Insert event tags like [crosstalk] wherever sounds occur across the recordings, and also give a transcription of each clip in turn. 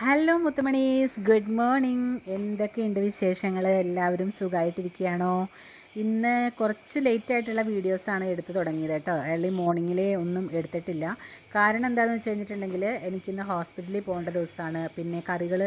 Hello മുത്തുമണീസ്. Good morning എന്തൊക്കെയുണ്ട് വിശേഷങ്ങൾ എല്ലാവരും സുഖമായിട്ടിരിക്കുകയാണോ ഇന്ന് കുറച്ച് ലേറ്റ് ആയിട്ടുള്ള വീഡിയോസാണ് എടുത്ത് തുടങ്ങിയത് കേട്ടോ. ഏർലി മോർണിംഗിലേ ഒന്നും എടുത്തിട്ടില്ല. കാരണം എന്താണെന്ന് വെച്ച് കഴിഞ്ഞിട്ടുണ്ടെങ്കിൽ എനിക്കിന്ന് ഹോസ്പിറ്റലിൽ പോകേണ്ട ദിവസമാണ്. പിന്നെ കറികൾ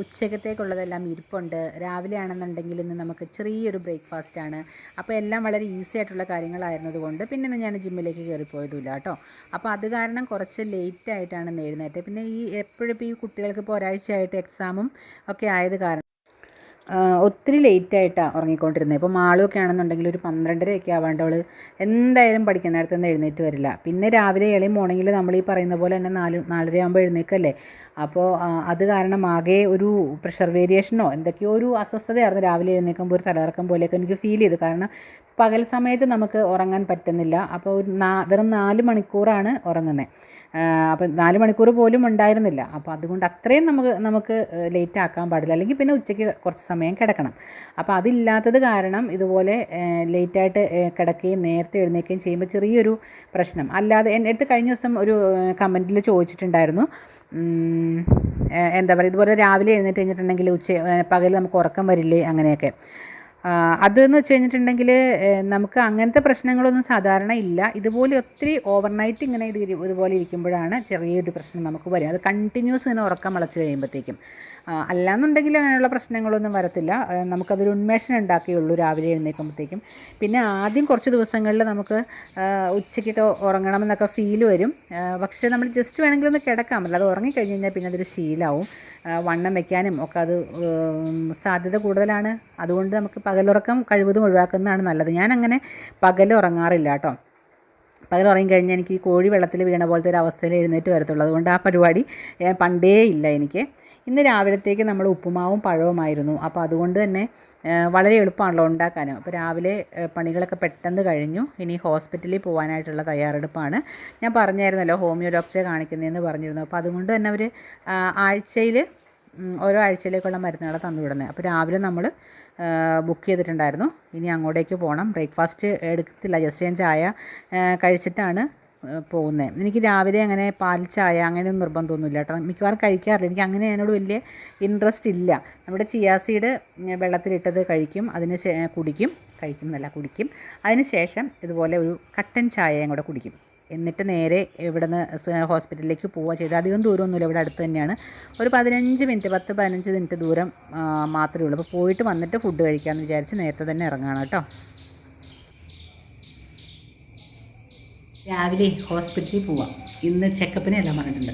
ഉച്ചക്കത്തേക്കുള്ളതെല്ലാം ഇരിപ്പുണ്ട്. രാവിലെ ആണെന്നുണ്ടെങ്കിൽ ഇന്ന് നമുക്ക് ചെറിയൊരു ബ്രേക്ക്ഫാസ്റ്റ് ആണ്. അപ്പോൾ എല്ലാം വളരെ ഈസി ആയിട്ടുള്ള കാര്യങ്ങളായിരുന്നതുകൊണ്ട് പിന്നെ ഇന്ന് ഞാൻ ജിമ്മിലേക്ക് കയറിപ്പോയതുമില്ല കേട്ടോ. അപ്പോൾ അത് കാരണം കുറച്ച് ലേറ്റ് ആയിട്ടാണ് എഴുന്നേറ്റത്. പിന്നെ ഈ എപ്പോഴും ഈ കുട്ടികൾക്ക് ഇപ്പോൾ ഒരാഴ്ചയായിട്ട് എക്സാമും ഒക്കെ ആയത് കാരണം ഒത്തിരി ലേറ്റ് ആയിട്ടാണ് ഉറങ്ങിക്കൊണ്ടിരുന്നത് ഇപ്പോൾ മാളുമൊക്കെ ആണെന്നുണ്ടെങ്കിൽ ഒരു പന്ത്രണ്ടരയൊക്കെ ആവാണ്ട് അവൾ എന്തായാലും പഠിക്കുന്ന നേരത്തെ നിന്ന് എഴുന്നേറ്റ് വരില്ല. പിന്നെ രാവിലെ ഏളി മോർണിംഗിൽ നമ്മൾ ഈ പറയുന്ന പോലെ തന്നെ നാല് നാലര ആകുമ്പോൾ എഴുന്നേക്കല്ലേ അപ്പോൾ അത് കാരണം ആകെ ഒരു പ്രഷർ വേരിയേഷനോ എന്തൊക്കെയോ ഒരു അസ്വസ്ഥതയായിരുന്നു രാവിലെ എഴുന്നേൽക്കുമ്പോൾ ഒരു തലകറക്കം പോലെയൊക്കെ എനിക്ക് ഫീൽ ചെയ്തു. കാരണം പകൽ സമയത്ത് നമുക്ക് ഉറങ്ങാൻ പറ്റുന്നില്ല. അപ്പോൾ ഒരു നാ വെറും നാല് മണിക്കൂറാണ് ഉറങ്ങുന്നത് അപ്പം നാല് മണിക്കൂർ പോലും ഉണ്ടായിരുന്നില്ല. അപ്പോൾ അതുകൊണ്ട് അത്രയും നമുക്ക് നമുക്ക് ലേറ്റ് ആക്കാൻ പാടില്ല. അല്ലെങ്കിൽ പിന്നെ ഉച്ചയ്ക്ക് കുറച്ച് സമയം കിടക്കണം. അപ്പോൾ അതില്ലാത്തത് കാരണം ഇതുപോലെ ലേറ്റായിട്ട് കിടക്കുകയും നേരത്തെ എഴുന്നേൽക്കുകയും ചെയ്യുമ്പോൾ ചെറിയൊരു പ്രശ്നം. അല്ലാതെ എന്റെ അടുത്ത് കഴിഞ്ഞ ദിവസം ഒരു കമന്റിൽ ചോദിച്ചിട്ടുണ്ടായിരുന്നു. എന്താ പറയുക ഇതുപോലെ രാവിലെ എഴുന്നേറ്റ് കഴിഞ്ഞിട്ടുണ്ടെങ്കിൽ ഉച്ച പകൽ നമുക്ക് ഉറക്കം വരില്ലേ അങ്ങനെയൊക്കെ. അതെന്ന് വെച്ച് കഴിഞ്ഞിട്ടുണ്ടെങ്കിൽ നമുക്ക് അങ്ങനത്തെ പ്രശ്നങ്ങളൊന്നും സാധാരണ ഇല്ല. ഇതുപോലെ ഒത്തിരി ഓവർനൈറ്റ് ഇങ്ങനെ ഇത് ഇതുപോലെ ഇരിക്കുമ്പോഴാണ് ചെറിയൊരു പ്രശ്നം നമുക്ക് വരിക. അത് കണ്ടിന്യൂസ് ഇങ്ങനെ ഉറക്കം വളച്ച് കഴിയുമ്പോഴത്തേക്കും. അല്ലാന്നുണ്ടെങ്കിൽ അങ്ങനെയുള്ള പ്രശ്നങ്ങളൊന്നും വരത്തില്ല. നമുക്കതൊരു ഉന്മേഷം ഉണ്ടാക്കിയുള്ളൂ രാവിലെ എഴുന്നേൽക്കുമ്പോഴത്തേക്കും. പിന്നെ ആദ്യം കുറച്ച് ദിവസങ്ങളിൽ നമുക്ക് ഉച്ചയ്ക്കൊക്കെ ഉറങ്ങണമെന്നൊക്കെ ഫീൽ വരും. പക്ഷേ നമ്മൾ ജസ്റ്റ് വേണമെങ്കിൽ ഒന്ന് കിടക്കാം. അല്ലാതെ ഉറങ്ങിക്കഴിഞ്ഞ് കഴിഞ്ഞാൽ പിന്നെ അതൊരു ശീലമാവും വണ്ണം വെക്കാനും ഒക്കെ അത് സാധ്യത കൂടുതലാണ്. അതുകൊണ്ട് നമുക്ക് പകലുറക്കം കഴിവതും ഒഴിവാക്കുന്നതാണ് നല്ലത്. ഞാൻ അങ്ങനെ ഉറങ്ങാറില്ല കേട്ടോ. പകൽ ഉറങ്ങി കഴിഞ്ഞാൽ എനിക്ക് കോഴി വെള്ളത്തിൽ വീണ പോലത്തെ ഒരു അവസ്ഥയിൽ എഴുന്നേറ്റ് വരത്തുള്ളൂ. അതുകൊണ്ട് ആ പരിപാടി പണ്ടേ ഇല്ല എനിക്ക്. ഇന്ന് രാവിലത്തേക്ക് നമ്മൾ ഉപ്പുമാവും പഴവുമായിരുന്നു. അപ്പോൾ അതുകൊണ്ട് തന്നെ വളരെ എളുപ്പമാണല്ലോ ഉണ്ടാക്കാനും അപ്പോൾ രാവിലെ പണികളൊക്കെ പെട്ടെന്ന് കഴിഞ്ഞു. ഇനി ഹോസ്പിറ്റലിൽ പോകാനായിട്ടുള്ള തയ്യാറെടുപ്പാണ്. ഞാൻ പറഞ്ഞായിരുന്നല്ലോ ഹോമിയോ ഡോക്ടറെ കാണിക്കുന്നതെന്ന് പറഞ്ഞിരുന്നു. അപ്പോൾ അതുകൊണ്ട് തന്നെ അവർ ആഴ്ചയിൽ ഓരോ ആഴ്ചയിലേക്കുള്ള മരുന്നുകൾ തന്നുവിടുന്നത് അപ്പോൾ രാവിലെ നമ്മൾ ബുക്ക് ചെയ്തിട്ടുണ്ടായിരുന്നു. ഇനി അങ്ങോട്ടേക്ക് പോകണം. ബ്രേക്ക്ഫാസ്റ്റ് എടുക്കത്തില്ല ജസ്റ്റ് ഞാൻ ചായ കഴിച്ചിട്ടാണ് പോകുന്നത് എനിക്ക് രാവിലെ അങ്ങനെ പാൽ ചായ അങ്ങനെയൊന്നും നിർബന്ധമൊന്നുമില്ല കേട്ടോ. മിക്കവാറും കഴിക്കാറില്ല. എനിക്ക് അങ്ങനെ അതിനോട് വലിയ ഇൻട്രസ്റ്റ് ഇല്ല. നമ്മുടെ ചിയാസീഡ് വെള്ളത്തിലിട്ടത് കഴിക്കും അതിന് കുടിക്കും കഴിക്കും എന്നല്ല കുടിക്കും. അതിന് ശേഷം ഇതുപോലെ ഒരു കട്ടൻ ചായയും കൂടെ കുടിക്കും. എന്നിട്ട് നേരെ ഇവിടുന്ന് ഹോസ്പിറ്റലിലേക്ക് പോവുക ചെയ്ത്. അധികം ദൂരമൊന്നുമില്ല ഇവിടെ അടുത്ത് തന്നെയാണ്. ഒരു പതിനഞ്ച് മിനിറ്റ് പത്ത് പതിനഞ്ച് മിനിറ്റ് ദൂരം മാത്രമേ ഉള്ളൂ. അപ്പോൾ പോയിട്ട് വന്നിട്ട് ഫുഡ് കഴിക്കാമെന്ന് വിചാരിച്ച് നേരത്തെ തന്നെ ഇറങ്ങുകയാണ് കേട്ടോ. രാവിലെ ഹോസ്പിറ്റലിൽ പോവാം. ഇന്ന് ചെക്കപ്പിനെ എല്ലാം പറഞ്ഞിട്ടുണ്ട്.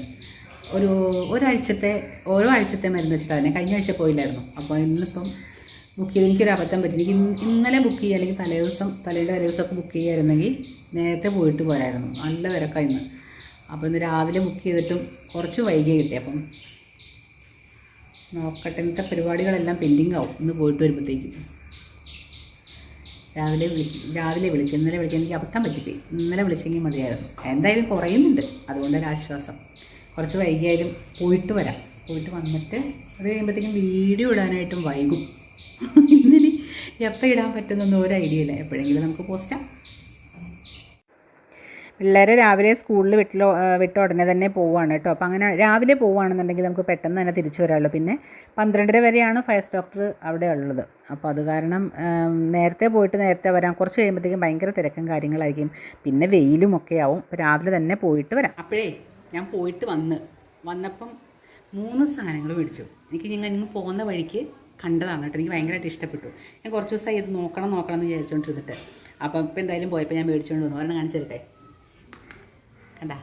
ഒരു ഒരാഴ്ചത്തെ ഓരോ ആഴ്ചത്തെ മരുന്ന് വെച്ചിട്ടാണ് തന്നെ കഴിഞ്ഞ ആഴ്ച പോയില്ലായിരുന്നു. അപ്പോൾ ഇന്നിപ്പം ബുക്ക് ചെയ്ത് എനിക്കൊരു അബദ്ധം പറ്റി. എനിക്ക് ഇന്നലെ ബുക്ക് ചെയ്യുക അല്ലെങ്കിൽ തലേ ദിവസം തലേന്റെ തലേ ദിവസമൊക്കെ ബുക്ക് ചെയ്യുമായിരുന്നെങ്കിൽ നേരത്തെ പോയിട്ട് പോരായിരുന്നു. നല്ല തിരക്കാണ് ഇന്ന്. അപ്പോൾ ഇന്ന് രാവിലെ ബുക്ക് ചെയ്തിട്ടും കുറച്ച് വൈകിയേ കിട്ടി. അപ്പം നോക്കട്ടെ ഇന്നത്തെ പരിപാടികളെല്ലാം പെൻഡിങ് ആവും. ഇന്ന് പോയിട്ട് വരുമ്പോഴത്തേക്കും. രാവിലെ വിളി രാവിലെ വിളിച്ചു ഇന്നലെ വിളിച്ച് എനിക്ക് അബദ്ധം പറ്റിപ്പോയി. ഇന്നലെ വിളിച്ചെങ്കിൽ മതിയായിരുന്നു. എന്തായാലും കുറയുന്നുണ്ട്. അതുകൊണ്ടൊരു ആശ്വാസം. കുറച്ച് വൈകിയായാലും പോയിട്ട് വരാം. പോയിട്ട് വന്നിട്ട് അത് കഴിയുമ്പോഴത്തേക്കും വീഡിയോ ഇടാനായിട്ടും വൈകും. [laughs] ഇന്നിനി എപ്പോൾ ഇടാൻ പറ്റുന്നൊന്നും ഒരു ഐഡിയ ഇല്ല. എപ്പോഴെങ്കിലും നമുക്ക് പോസ്റ്റാം പിള്ളേരെ രാവിലെ സ്കൂളിൽ വിട്ടിലോ വിട്ട ഉടനെ തന്നെ പോവുകയാണ് കേട്ടോ. അപ്പോൾ അങ്ങനെ രാവിലെ പോവുകയാണെന്നുണ്ടെങ്കിൽ നമുക്ക് പെട്ടെന്ന് തന്നെ തിരിച്ചു വരാമല്ലോ. പിന്നെ പന്ത്രണ്ടര വരെയാണ് ഫയർ ഡോക്ടർ അവിടെ ഉള്ളത്. അപ്പോൾ അത് കാരണം നേരത്തെ പോയിട്ട് നേരത്തെ വരാം. കുറച്ച് കഴിയുമ്പോഴത്തേക്കും ഭയങ്കര തിരക്കും കാര്യങ്ങളായിരിക്കും. പിന്നെ വെയിലും ഒക്കെ ആവും. അപ്പോൾ രാവിലെ തന്നെ പോയിട്ട് വരാം. അപ്പോഴേ ഞാൻ പോയിട്ട് വന്ന് വന്നപ്പം മൂന്ന് സാധനങ്ങൾ മേടിച്ചു. എനിക്ക് നിങ്ങൾ നിങ്ങൾ പോകുന്ന വഴിക്ക് കണ്ടതാണ് കേട്ടോ. എനിക്ക് ഭയങ്കരമായിട്ട് ഇഷ്ടപ്പെട്ടു. ഞാൻ കുറച്ച് ദിവസമായി ഇത് നോക്കണം നോക്കണം എന്ന് വിചാരിച്ചുകൊണ്ടിരുന്നിട്ട്. അപ്പം ഇപ്പം എന്തായാലും പോയപ്പോൾ ഞാൻ മേടിച്ചുകൊണ്ട് വന്നു. ഒരെണ്ണം കാണിച്ചു തരട്ടെ? കണ്ട?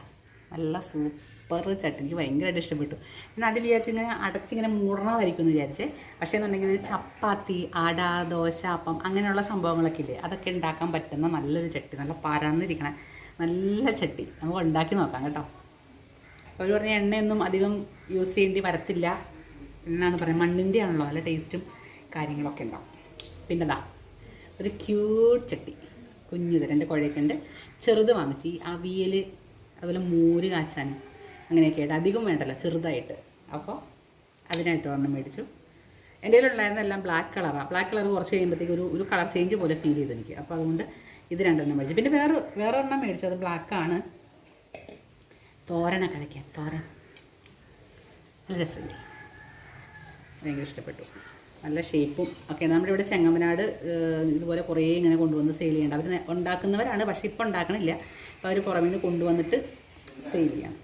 നല്ല സൂപ്പർ ചട്ടി. എനിക്ക് ഭയങ്കരമായിട്ട് ഇഷ്ടപ്പെട്ടു. ഞാൻ അത് വിചാരിച്ച് ഇങ്ങനെ അടച്ചിങ്ങനെ മൂടണമായിരിക്കും വിചാരിച്ച്. പക്ഷേ എന്നുണ്ടെങ്കിൽ ചപ്പാത്തി അട ദോശ അപ്പം അങ്ങനെയുള്ള സംഭവങ്ങളൊക്കെ ഇല്ലേ? അതൊക്കെ ഉണ്ടാക്കാൻ പറ്റുന്ന നല്ലൊരു ചട്ടി. നല്ല പരന്നിരിക്കണ നല്ല ചട്ടി. നമുക്ക് ഉണ്ടാക്കി നോക്കാം കേട്ടോ. അവർ പറഞ്ഞ എണ്ണയൊന്നും അധികം യൂസ് ചെയ്യേണ്ടി വരത്തില്ല എന്നാണ് പറയുന്നത്. മണ്ണിന്റെ ആണല്ലോ നല്ല ടേസ്റ്റും കാര്യങ്ങളൊക്കെ ഉണ്ടാവും. പിന്നെ ദാ ഒരു ക്യൂട്ട് ചട്ടി. കുഞ്ഞുത് രണ്ട് കുഴയൊക്കെ ഉണ്ട്. ചെറുത് വാങ്ങിച്ച് ഈ അവിയൽ അതുപോലെ മോര് കാച്ചാനും അങ്ങനെയൊക്കെ ആയിട്ട് അധികം വേണ്ടല്ലോ ചെറുതായിട്ട്. അപ്പോൾ അതിനായിട്ട് ഒരെണ്ണം മേടിച്ചു. എന്റെ കയ്യിലുണ്ടായിരുന്ന ബ്ലാക്ക് കളറാണ് ബ്ലാക്ക് കളർ കുറച്ച് കഴിയുമ്പോഴത്തേക്ക് ഒരു ഒരു കളർ ചേഞ്ച് പോലെ ഫീൽ ചെയ്തു എനിക്ക്. അപ്പോൾ അതുകൊണ്ട് ഇത് രണ്ടെണ്ണം മേടിച്ചു. പിന്നെ വേറെ വേറെ ഒരെണ്ണം മേടിച്ചു. അത് ബ്ലാക്കാണ് തോരണ കലയ്ക്കാൻ തോരൻ. നല്ല രസമില്ലേ ഭയങ്കര ഇഷ്ടപ്പെട്ടു. നല്ല ഷേപ്പും ഒക്കെ. നമ്മുടെ ഇവിടെ ചെങ്ങമനാട് ഏഹ്, ഇതുപോലെ കുറേ ഇങ്ങനെ കൊണ്ടുവന്ന് സെയിൽ ചെയ്യേണ്ട. അവർ ഉണ്ടാക്കുന്നവരാണ് പക്ഷെ ഇപ്പം ഉണ്ടാക്കണില്ല. അപ്പോൾ അവർ പുറമേ നിന്ന് കൊണ്ടുവന്നിട്ട് സെയിൽ ചെയ്യണം.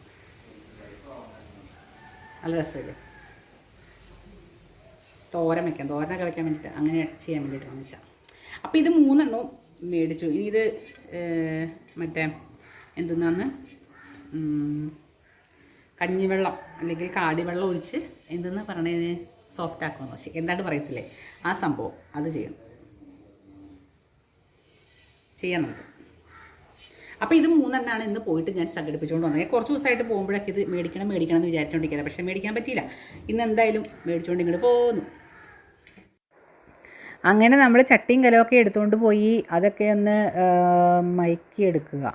നല്ല രസമില്ലേ? തോരൻ വയ്ക്കാം തോരനൊക്കെ വയ്ക്കാൻ വേണ്ടിയിട്ട് അങ്ങനെ ചെയ്യാൻ വേണ്ടിയിട്ട് വാങ്ങിച്ചാൽ അപ്പോൾ ഇത് മൂന്നെണ്ണവും മേടിച്ചു. ഇനി ഇത് മറ്റേ എന്തെന്നാന്ന്? കഞ്ഞിവെള്ളം അല്ലെങ്കിൽ കാടിവെള്ളം ഒഴിച്ച് എന്തെന്ന് പറയണതിന് സോഫ്റ്റ് ആക്കുമെന്നോ ശരി എന്താണ്ട് പറയത്തില്ലേ? ആ സംഭവം അത് ചെയ്യണം. ചെയ്യണം അപ്പോൾ ഇത് മൂന്നെണ്ണാണ് ഇന്ന് പോയിട്ട് ഞാൻ സംഘടിപ്പിച്ചുകൊണ്ട് വന്നത്. കുറച്ച് ദിവസമായിട്ട് പോകുമ്പോഴൊക്കെ ഇത് മേടിക്കണം മേടിക്കണം എന്ന് വിചാരിച്ചുകൊണ്ടിരിക്കുന്നത് പക്ഷേ മേടിക്കാൻ പറ്റിയില്ല. ഇന്ന് എന്തായാലും മേടിച്ചുകൊണ്ട് ഇങ്ങോട്ട് പോകുന്നു അങ്ങനെ നമ്മൾ ചട്ടിയും കലമൊക്കെ എടുത്തുകൊണ്ട് പോയി. അതൊക്കെ ഒന്ന് മയക്കി എടുക്കുക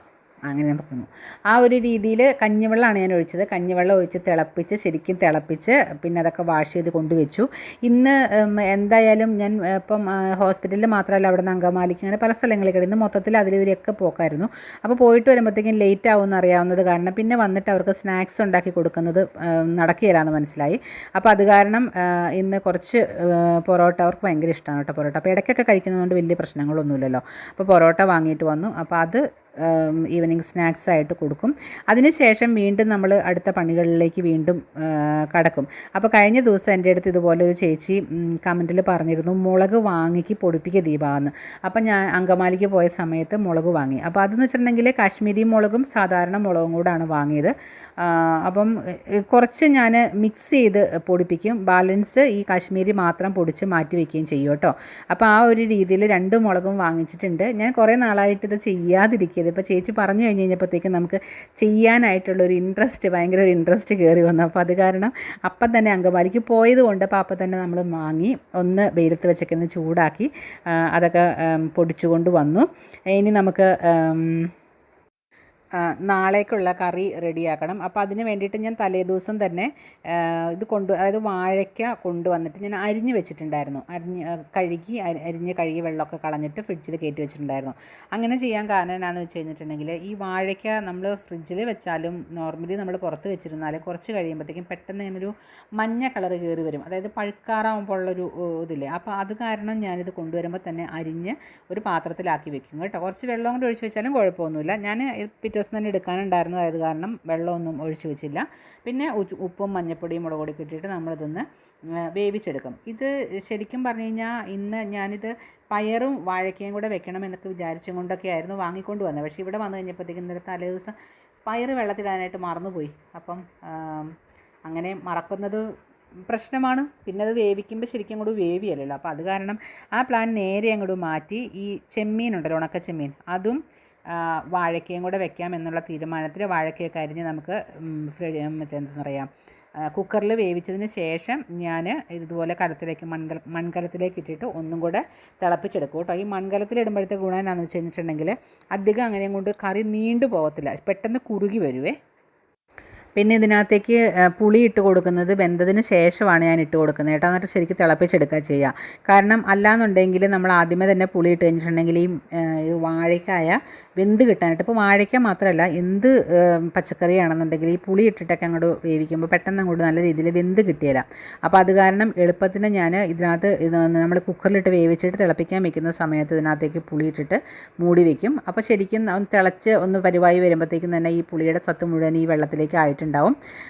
അങ്ങനെ പറഞ്ഞു. ആ ഒരു രീതിയിൽ കഞ്ഞിവെള്ളമാണ് ഞാൻ ഒഴിച്ചത്. കഞ്ഞിവെള്ളം ഒഴിച്ച് തിളപ്പിച്ച് ശരിക്കും തിളപ്പിച്ച് പിന്നെ അതൊക്കെ വാഷ് ചെയ്ത് കൊണ്ടുവച്ചു. ഇന്ന് എന്തായാലും ഞാൻ ഇപ്പം ഹോസ്പിറ്റലിൽ മാത്രമല്ല അവിടെ നിന്ന് അങ്കമാലിക്ക് അങ്ങനെ പല സ്ഥലങ്ങളിൽ കിടന്ന് മൊത്തത്തിൽ അതിലൊക്കെ പോക്കായിരുന്നു. അപ്പോൾ പോയിട്ട് വരുമ്പോഴത്തേക്കും ലേറ്റ് ആവുമെന്ന് അറിയാവുന്നത് കാരണം പിന്നെ വന്നിട്ട് അവർക്ക് സ്നാക്സ് ഉണ്ടാക്കി കൊടുക്കുന്നത് നടക്കുകയില്ലാന്ന് മനസ്സിലായി. അപ്പോൾ അത് കാരണം ഇന്ന് കുറച്ച് പൊറോട്ട അവർക്ക് ഭയങ്കര ഇഷ്ടമാണ് കേട്ടോ പൊറോട്ട. അപ്പോൾ ഇടയ്ക്കൊക്കെ കഴിക്കുന്നതുകൊണ്ട് വലിയ പ്രശ്നങ്ങളൊന്നുമില്ലല്ലോ. അപ്പോൾ പൊറോട്ട വാങ്ങിയിട്ട് വന്നു. അപ്പോൾ അത് ഈവനിങ് സ്നാക്സ് ആയിട്ട് കൊടുക്കും. അതിനുശേഷം വീണ്ടും നമ്മൾ അടുത്ത പണികളിലേക്ക് വീണ്ടും കടക്കും. അപ്പോൾ കഴിഞ്ഞ ദിവസം എന്റെ അടുത്ത് ഇതുപോലെ ഒരു ചേച്ചി കമന്റിൽ പറഞ്ഞിരുന്നു മുളക് വാങ്ങിക്ക് പൊടിപ്പിക്കുക ദീപാന്ന് അപ്പോൾ ഞാൻ അങ്കമാലിക്ക് പോയ സമയത്ത് മുളക് വാങ്ങി. അപ്പോൾ അതെന്ന് വെച്ചിട്ടുണ്ടെങ്കിൽ കാശ്മീരി മുളകും സാധാരണ മുളകും കൂടാണ് വാങ്ങിയത്. അപ്പം കുറച്ച് ഞാൻ മിക്സ് ചെയ്ത് പൊടിപ്പിക്കും. ബാലൻസ് ഈ കാശ്മീരി മാത്രം പൊടിച്ച് മാറ്റി വയ്ക്കുകയും ചെയ്യും കേട്ടോ. അപ്പോൾ ആ ഒരു രീതിയിൽ രണ്ട് മുളകും വാങ്ങിച്ചിട്ടുണ്ട്. ഞാൻ കുറേ നാളായിട്ട് ഇത് ചെയ്യാതിരിക്കുന്നത് ഇപ്പോൾ ചേച്ചി പറഞ്ഞു കഴിഞ്ഞ് കഴിഞ്ഞപ്പോഴത്തേക്കും നമുക്ക് ചെയ്യാനായിട്ടുള്ളൊരു ഇൻട്രസ്റ്റ് ഭയങ്കര ഒരു ഇൻട്രസ്റ്റ് കയറി വന്നു. അപ്പോൾ അത് കാരണം അപ്പം തന്നെ അങ്കമാലിക്ക് പോയത് കൊണ്ട് അപ്പോൾ അപ്പം തന്നെ നമ്മൾ വാങ്ങി ഒന്ന് വെയിലത്ത് വെച്ചൊക്കെ ഒന്ന് ചൂടാക്കി അതൊക്കെ പൊടിച്ചു പൊടിച്ചുകൊണ്ട് വന്നു. ഇനി നമുക്ക് നാളേക്കുള്ള കറി റെഡിയാക്കണം. അപ്പോൾ അതിന് വേണ്ടിയിട്ട് ഞാൻ തലേദിവസം തന്നെ ഇത് കൊണ്ട് അതായത് വാഴയ്ക്ക കൊണ്ടുവന്നിട്ട് ഞാൻ അരിഞ്ഞ് വെച്ചിട്ടുണ്ടായിരുന്നു. അരിഞ്ഞ് കഴുകി അരി- അരിഞ്ഞ് കഴുകി വെള്ളമൊക്കെ കളഞ്ഞിട്ട് ഫ്രിഡ്ജിൽ കയറ്റി വെച്ചിട്ടുണ്ടായിരുന്നു. അങ്ങനെ ചെയ്യാൻ കാരണം എന്നാന്ന് വെച്ച് കഴിഞ്ഞിട്ടുണ്ടെങ്കിൽ ഈ വാഴയ്ക്ക നമ്മൾ ഫ്രിഡ്ജിൽ വെച്ചാലും നോർമലി നമ്മൾ പുറത്ത് വെച്ചിരുന്നാൽ കുറച്ച് കഴിയുമ്പോഴത്തേക്കും പെട്ടെന്ന് ഇങ്ങനെ ഒരു മഞ്ഞ കളർ കയറി വരും. അതായത് ഏ, ഇതില്ലേ? അപ്പോൾ അത് കാരണം ഞാനിത് കൊണ്ടുവരുമ്പോൾ തന്നെ അരിഞ്ഞ് ഒരു പാത്രത്തിലാക്കി വെക്കും കേട്ടോ. കുറച്ച് വെള്ളം കൊണ്ട് ഒഴിച്ച് വെച്ചാലും കുഴപ്പമൊന്നുമില്ല. ഞാൻ പിറ്റേ ദിവസം തന്നെ എടുക്കാനുണ്ടായിരുന്നതായത് കാരണം വെള്ളമൊന്നും ഒഴിച്ചു വെച്ചില്ല. പിന്നെ ഉപ്പും മഞ്ഞപ്പൊടിയും മുളക് പൊടി ഇട്ടിട്ട് നമ്മളിതൊന്ന് വേവിച്ചെടുക്കും. ഇത് ശരിക്കും പറഞ്ഞു കഴിഞ്ഞാൽ ഇന്ന് ഞാനിത് പയറും വാഴക്കയും കൂടെ വെക്കണം എന്നൊക്കെ വിചാരിച്ചും കൊണ്ടൊക്കെ ആയിരുന്നു വാങ്ങിക്കൊണ്ട് വന്നത്. പക്ഷേ ഇവിടെ വന്നു കഴിഞ്ഞപ്പോഴത്തേക്കും ഇന്നലെ തലേ ദിവസം പയറ് വെള്ളത്തിടാനായിട്ട് മറന്നുപോയി. അപ്പം അങ്ങനെ മറക്കുന്നത് പ്രശ്നമാണ്. പിന്നെ അത് വേവിക്കുമ്പോൾ ശരിക്കും അങ്ങോട്ട് വേവിയല്ലല്ലോ. അപ്പോൾ അത് കാരണം ആ പ്ലാൻ നേരെ അങ്ങോട്ട് മാറ്റി ഈ ചെമ്മീൻ ഉണ്ടല്ലോ ഉണക്ക ചെമ്മീൻ അതും വാഴയ്ക്കയും കൂടെ വെക്കാം എന്നുള്ള തീരുമാനത്തിൽ വാഴയ്ക്കയൊക്കെ അരിഞ്ഞ് നമുക്ക് എന്താ പറയുക കുക്കറിൽ വേവിച്ചതിന് ശേഷം ഞാൻ ഇതുപോലെ കലത്തിലേക്ക് മൺകല മൺകലത്തിലേക്ക് ഇട്ടിട്ട് ഒന്നും കൂടെ തിളപ്പിച്ചെടുക്കും കേട്ടോ. ഈ മൺകലത്തിലിടുമ്പോഴത്തെ ഗുണം എന്നാന്ന് വെച്ച് കഴിഞ്ഞിട്ടുണ്ടെങ്കിൽ അധികം അങ്ങനെ കൊണ്ട് കറി നീണ്ടു പോകത്തില്ല. പെട്ടെന്ന് കുറുകി വരുവേ. പിന്നെ ഇതിനകത്തേക്ക് പുളി ഇട്ട് കൊടുക്കുന്നത് വെന്തതിന് ശേഷമാണ് ഞാൻ ഇട്ട് കൊടുക്കുന്നത് കേട്ടോ. എന്നിട്ട് ശരിക്കും തിളപ്പിച്ചെടുക്കുക ചെയ്യുക കാരണം അല്ലാന്നുണ്ടെങ്കിൽ നമ്മൾ ആദ്യമേ തന്നെ പുളി ഇട്ട് കഴിഞ്ഞിട്ടുണ്ടെങ്കിൽ ഈ വാഴയ്ക്കായ വെന്ത് കിട്ടാനായിട്ട് ഇപ്പോൾ വാഴയ്ക്ക മാത്രമല്ല എന്ത് പച്ചക്കറി പച്ചക്കറിയാണെന്നുണ്ടെങ്കിൽ ഈ പുളി ഇട്ടിട്ടൊക്കെ അങ്ങോട്ട് വേവിക്കുമ്പോൾ പെട്ടെന്ന് അങ്ങോട്ട് നല്ല രീതിയിൽ വെന്ത് കിട്ടിയില്ല അപ്പോൾ അത് കാരണം എളുപ്പത്തിന് ഞാൻ ഇതിനകത്ത് ഇത് നമ്മൾ കുക്കറിലിട്ട് വേവിച്ചിട്ട് തിളപ്പിക്കാൻ വെക്കുന്ന സമയത്ത് ഇതിനകത്തേക്ക് പുളി ഇട്ടിട്ട് മൂടി വെക്കും. അപ്പോൾ ശരിക്കും തിളച്ച് ഒന്ന് പരിവായി വരുമ്പോഴത്തേക്കും തന്നെ ഈ പുളിയുടെ സത്ത് മുഴുവൻ ഈ വെള്ളത്തിലേക്ക് ആയിട്ടുണ്ടാവും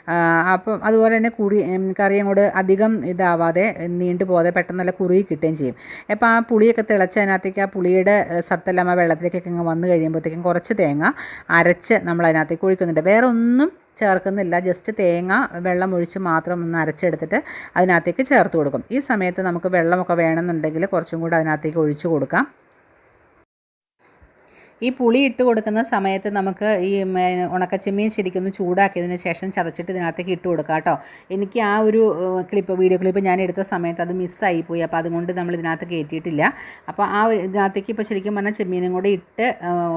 ആ, അപ്പം അതുപോലെ തന്നെ കുറി കറിയും കറി അങ്ങോട്ട് അധികം ഇതാവാതെ നീണ്ടു പോകാതെ പെട്ടെന്ന് നല്ല കുറുകി കിട്ടുകയും ചെയ്യും. അപ്പോൾ ആ പുളിയൊക്കെ തിളച്ച് അതിനകത്തേക്ക് ആ പുളിയുടെ സത്തെല്ലാം ആ വെള്ളത്തിലേക്കൊക്കെ അങ്ങ് വന്നു കഴിയുമ്പോഴത്തേക്കും കുറച്ച് തേങ്ങ അരച്ച് നമ്മൾ അതിനകത്തേക്ക് ഒഴിക്കുന്നുണ്ട്. വേറെ ഒന്നും ചേർക്കുന്നില്ല. ജസ്റ്റ് തേങ്ങ വെള്ളം ഒഴിച്ച് മാത്രം ഒന്ന് അരച്ചെടുത്തിട്ട് അതിനകത്തേക്ക് ചേർത്ത് കൊടുക്കും. ഈ സമയത്ത് നമുക്ക് വെള്ളമൊക്കെ വേണമെന്നുണ്ടെങ്കിൽ കുറച്ചും കൂടി അതിനകത്തേക്ക് ഒഴിച്ചു കൊടുക്കാം. ഈ പുളി ഇട്ട് കൊടുക്കുന്ന സമയത്ത് നമുക്ക് ഈ ഉണക്കച്ചെമ്മീൻ ശരിക്കും ഒന്ന് ചൂടാക്കിയതിന് ശേഷം ചതച്ചിട്ട് ഇതിനകത്തേക്ക് ഇട്ട് കൊടുക്കാം കേട്ടോ. എനിക്ക് ആ ഒരു ക്ലിപ്പ് വീഡിയോ ക്ലിപ്പ് ഞാൻ എടുത്ത സമയത്ത് അത് മിസ്സായി പോയി. അപ്പോൾ അതുകൊണ്ട് നമ്മൾ ഇതിനകത്ത് കയറ്റിയിട്ടില്ല അപ്പോൾ ആ ഒരു ഇതിനകത്തേക്ക് ഇപ്പോൾ ശരിക്കും പറഞ്ഞാൽ ചെമ്മീനും കൂടെ ഇട്ട്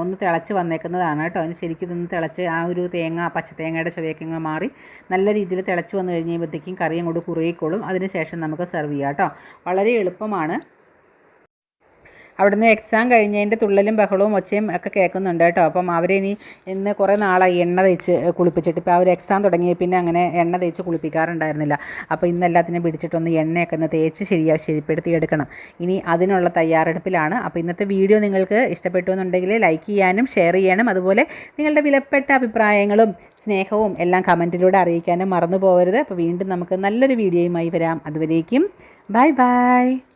ഒന്ന് തിളച്ച് വന്നേക്കുന്നതാണ് കേട്ടോ. അതിന് ശരിക്കും ഇതൊന്ന് തിളച്ച് ആ ഒരു തേങ്ങ പച്ചത്തേങ്ങയുടെ ചുവയൊക്കെ മാറി നല്ല രീതിയിൽ തിളച്ച് വന്നു കഴിഞ്ഞപ്പോഴത്തേക്കും കറി അങ്ങോട്ട് കുറുകിക്കോളും. അതിന് ശേഷം നമുക്ക് സെർവ് ചെയ്യാം കേട്ടോ. വളരെ എളുപ്പമാണ്. അവിടുന്ന് എക്സാം കഴിഞ്ഞതിന്റെ തുള്ളലും ബഹളവും ഒച്ചയും ഒക്കെ കേൾക്കുന്നുണ്ട് കേട്ടോ. അപ്പം അവരിനി ഇന്ന് കുറേ നാളായി എണ്ണ തേച്ച് കുളിപ്പിച്ചിട്ട്. ഇപ്പോൾ ആ ഒരു എക്സാം തുടങ്ങിയ പിന്നെ അങ്ങനെ എണ്ണ തേച്ച് കുളിപ്പിക്കാറുണ്ടായിരുന്നില്ല. അപ്പോൾ ഇന്ന് എല്ലാത്തിനും പിടിച്ചിട്ടൊന്ന് എണ്ണയൊക്കെ ഒന്ന് തേച്ച് ശരിയാ ശരിപ്പെടുത്തി എടുക്കണം. ഇനി അതിനുള്ള തയ്യാറെടുപ്പിലാണ്. അപ്പോൾ ഇന്നത്തെ വീഡിയോ നിങ്ങൾക്ക് ഇഷ്ടപ്പെട്ടു എന്നുണ്ടെങ്കിൽ ലൈക്ക് ചെയ്യാനും ഷെയർ ചെയ്യാനും അതുപോലെ നിങ്ങളുടെ വിലപ്പെട്ട അഭിപ്രായങ്ങളും സ്നേഹവും എല്ലാം കമന്റിലൂടെ അറിയിക്കാനും മറന്നു പോകരുത്. അപ്പോൾ വീണ്ടും നമുക്ക് നല്ലൊരു വീഡിയോയുമായി വരാം. അതുവരേക്കും ബൈ ബൈ